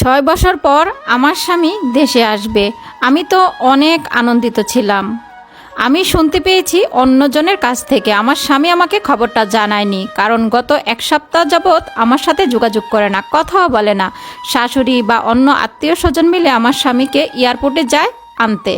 ছয় বছর পর আমার স্বামী দেশে আসবে। আমি তো অনেক আনন্দিত ছিলাম। আমি শুনতে পেয়েছি অন্যজনের কাছ থেকে। আমার স্বামী আমাকে খবরটা জানায়নি, কারণ গত এক সপ্তাহ যাবৎ আমার সাথে যোগাযোগ করে না, কথাও বলে না। শাশুড়ি বা অন্য আত্মীয় স্বজন মিলে আমার স্বামীকে এয়ারপোর্টে যায় আনতে।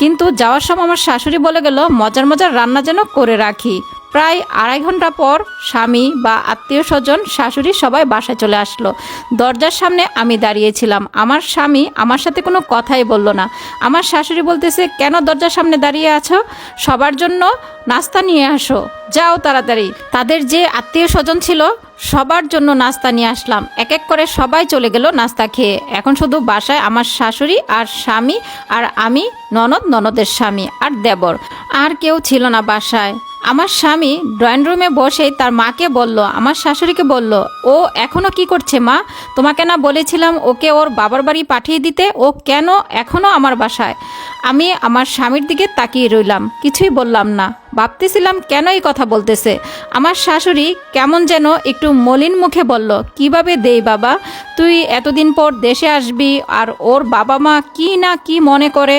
কিন্তু যাওয়ার সময় আমার শাশুড়ি বলে গেল, মজার মজার রান্না যেন করে রাখি। প্রায় আড়াই ঘণ্টা পর স্বামী বা আত্মীয় স্বজন শাশুড়ি সবাই বাসায় চলে আসলো। দরজার সামনে আমি দাঁড়িয়েছিলাম। আমার স্বামী আমার সাথে কোনো কথাই বলল না। আমার শাশুড়ি বলতেছে, কেন দরজার সামনে দাঁড়িয়ে আছো? সবার জন্য নাস্তা নিয়ে আসো। যাও তাড়াতাড়ি। তাদের যে আত্মীয় স্বজন ছিল সবার জন্য নাস্তা নিয়ে আসলাম। এক এক করে সবাই চলে গেল নাস্তা খেয়ে। এখন শুধু বাসায় আমার শাশুড়ি আর স্বামী আর আমি, ননদ, ননদের স্বামী আর দেবর। আর কেউ ছিল না বাসায়। আমার স্বামী ড্রয়িং রুমে বসেই তার মাকে বলল, আমার শাশুড়িকে বলল, ও এখনও কি করছে মা? তোমাকে না বলেছিলাম ওকে ওর বাবার বাড়ি পাঠিয়ে দিতে? ও কেন এখনও আমার বাসায়? আমি আমার স্বামীর দিকে তাকিয়ে রইলাম। কিছুই বললাম না। ভাবতেছিলাম কেন এই কথা বলতেছে। আমার শাশুড়ি কেমন যেন একটু মলিন মুখে বলল, কীভাবে দেই বাবা? তুই এতদিন পর দেশে আসবি আর ওর বাবা মা কি না কি মনে করে?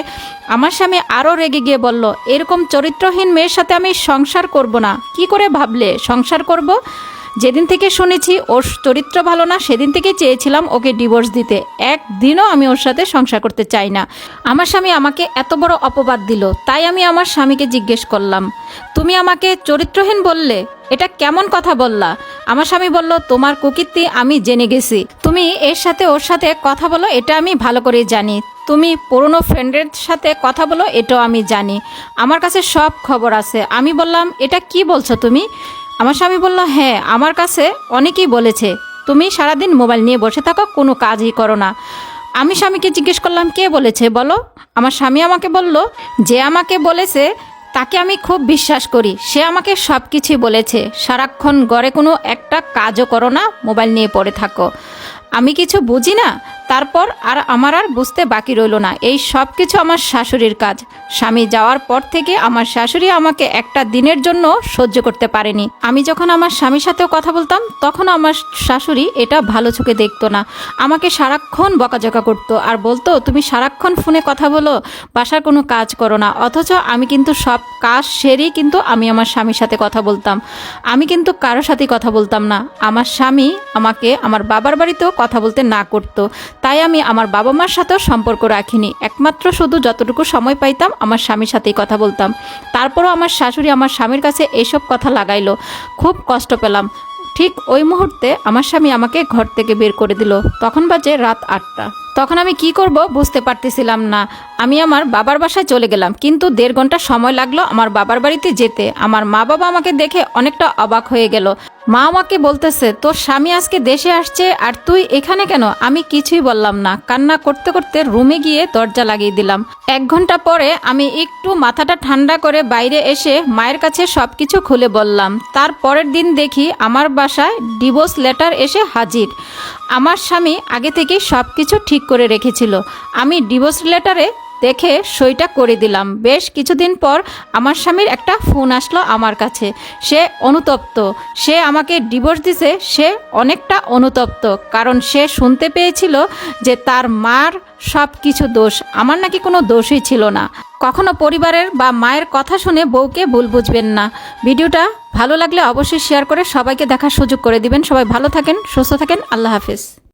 আমার স্বামী আরও রেগে গিয়ে বলল, এরকম চরিত্রহীন মেয়ের সাথে আমি সংসার করব না। কি করে ভাবলে? সংসার করব? যেদিন থেকে শুনেছি ওর চরিত্র ভালো না, সেদিন থেকে চেয়েছিলাম ওকে ডিভোর্স দিতে। একদিনও আমি ওর সাথে সংসার করতে চাই না। আমার স্বামী আমাকে এত বড় অপবাদ দিল, তাই আমি আমার স্বামীকে জিজ্ঞেস করলাম, তুমি আমাকে চরিত্রহীন বললে? এটা কেমন কথা বললা? আমার স্বামী বলল, তোমার কুকীর্তি আমি জেনে গেছি। তুমি এর সাথে ওর সাথে কথা বলো, এটা আমি ভালো করে জানি। তুমি পুরনো ফ্রেন্ডের সাথে কথা বলো, এটাও আমি জানি। আমার কাছে সব খবর আছে। আমি বললাম, এটা কি বলছো তুমি? আমার স্বামী বলল হ্যাঁ আমার কাছে অনেকেই বলেছে, তুমি সারাদিন মোবাইল নিয়ে বসে থাকো, কোনো কাজই করো না। আমি স্বামীকে জিজ্ঞেস করলাম, কে বলেছে? বলো। আমার স্বামী আমাকে বলল, যে আমাকে বলেছে, তাকে আমি খুব বিশ্বাস করি। সে আমাকে সব কিছুই বলেছে। সারাক্ষণ গড়ে কোনো একটা কাজও করো না, মোবাইল নিয়ে পড়ে থাকো। আমি কিছু বুঝি না তারপর আর আমার আর বুঝতে বাকি রইল না। এই সব কিছু আমার শাশুড়ির কাজ। স্বামী যাওয়ার পর থেকে আমার শাশুড়ি আমাকে একটা দিনের জন্য সহ্য করতে পারেনি। আমি যখন আমার স্বামীর সাথেও কথা বলতাম, তখন আমার শাশুড়ি এটা ভালো চোখে দেখতো না। আমাকে সারাক্ষণ বকাঝকা করতো আর বলতো, তুমি সারাক্ষণ ফোনে কথা বলো, বাসার কোনো কাজ করো না। অথচ আমি কিন্তু সব কাজ সেরেই কিন্তু আমি আমার স্বামীর সাথে কথা বলতাম। আমি কিন্তু কারোর সাথেই কথা বলতাম না। আমার স্বামী আমাকে আমার বাবার বাড়িতেও কথা বলতে না করতো। তাই আমি আমার বাবা মার সাথেও সম্পর্ক রাখিনি। একমাত্র শুধু যতটুকু সময় পাইতাম আমার স্বামীর সাথেই কথা বলতাম। তারপরও আমার শাশুড়ি আমার স্বামীর কাছে এইসব কথা লাগাইলো। খুব কষ্ট পেলাম। ঠিক ওই মুহূর্তে আমার স্বামী আমাকে ঘর থেকে বের করে দিল। তখন বাজে রাত আটটা। তখন আমি কি করব বুঝতে পারতেছিলাম না। আমি আমার বাবার বাসায় চলে গেলাম। কিন্তু দেড় ঘণ্টা সময় লাগল আমার বাবার বাড়িতে যেতে। আমার মা বাবা আমাকে দেখে অনেকটা অবাক হয়ে গেল। মা আমাকে বলতেছে, তোর স্বামী আজকে দেশে আসছে আর তুই এখানে কেন? আমি কিছুই বললাম না। কান্না করতে করতে রুমে গিয়ে দরজা লাগিয়ে দিলাম। এক ঘণ্টা পরে আমি একটু মাথাটা ঠান্ডা করে বাইরে এসে মায়ের কাছে সব কিছু খুলে বললাম। তার পরের দিন দেখি আমার বাসায় ডিভোর্স লেটার এসে হাজির। আমার স্বামী আগে থেকেই সব কিছু ঠিক করে রেখেছিল। আমি ডিভোর্স লেটারে দেখে সইটা করে দিলাম। বেশ কিছুদিন পর আমার স্বামীর একটা ফোন আসলো আমার কাছে। সে অনুতপ্ত। সে আমাকে ডিভোর্স দিছে, সে অনেকটা অনুতপ্ত, কারণ সে শুনতে পেয়েছিল যে তার মার সব কিছু দোষ। আমার নাকি কোনো দোষই ছিল না। কখনো পরিবারের বা মায়ের কথা শুনে বউকে ভুল বুঝবেন না। ভিডিওটা ভালো লাগলে অবশ্যই শেয়ার করে সবাইকে দেখার সুযোগ করে দিবেন। সবাই ভালো থাকেন, সুস্থ থাকেন। আল্লাহ হাফেজ।